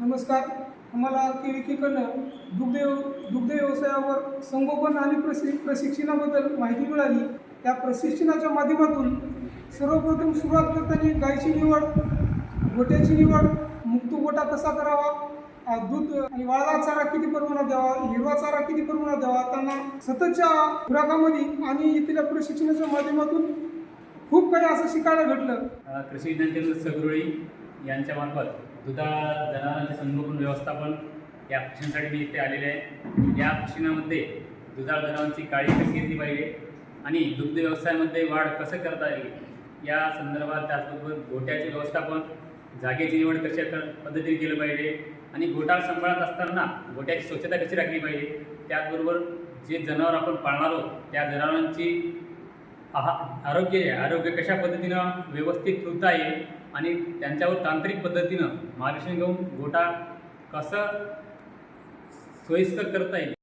नमस्कार. आम्हाला K V दुग्ध दुग्ध व्यवसायावर संगोपन आणि प्रशि प्रशिक्षणाबद्दल माहिती मिळाली. त्या प्रशिक्षणाच्या माध्यमातून सर्वप्रथम सुरुवात करताना गायची निवड गोट्याची निवड मुक्त गोटा कसा करावा दूध आणि वाळला चारा किती प्रमाणात द्यावा हिरवा चारा किती प्रमाणात द्यावा त्यांना सततच्या खुराकामध्ये आणि इथल्या प्रशिक्षणाच्या माध्यमातून खूप काही असं शिकायला भेटलं. कृषी विज्ञान केंद्र सगरुळी यांच्यामार्फत दुधाळ जनावरांचे संगोपन व्यवस्थापन या पक्षांसाठी मी इथे आलेले आहे. या प्रशिक्षणामध्ये दुधाळ जनावरांची काळजी कशी घेतली पाहिजे आणि दुग्ध व्यवसायामध्ये वाढ कसं करता येईल या संदर्भात त्याचबरोबर गोट्याचे व्यवस्थापन जागेची निवड कशा क पद्धतीने केलं पाहिजे आणि गोठा सांभाळत असताना गोट्याची स्वच्छता कशी राखली पाहिजे त्याचबरोबर जे जनावर आपण पाळणार आहोत त्या जनावरांची आहा आरोग्य आहे आरोग्य कशा पद्धतीनं व्यवस्थित ठेवता येईल आणि त्यांच्यावर तांत्रिक पद्धतीनं मार्गदर्शन घेऊन गोटा कसं सोयीस्कर करता येईल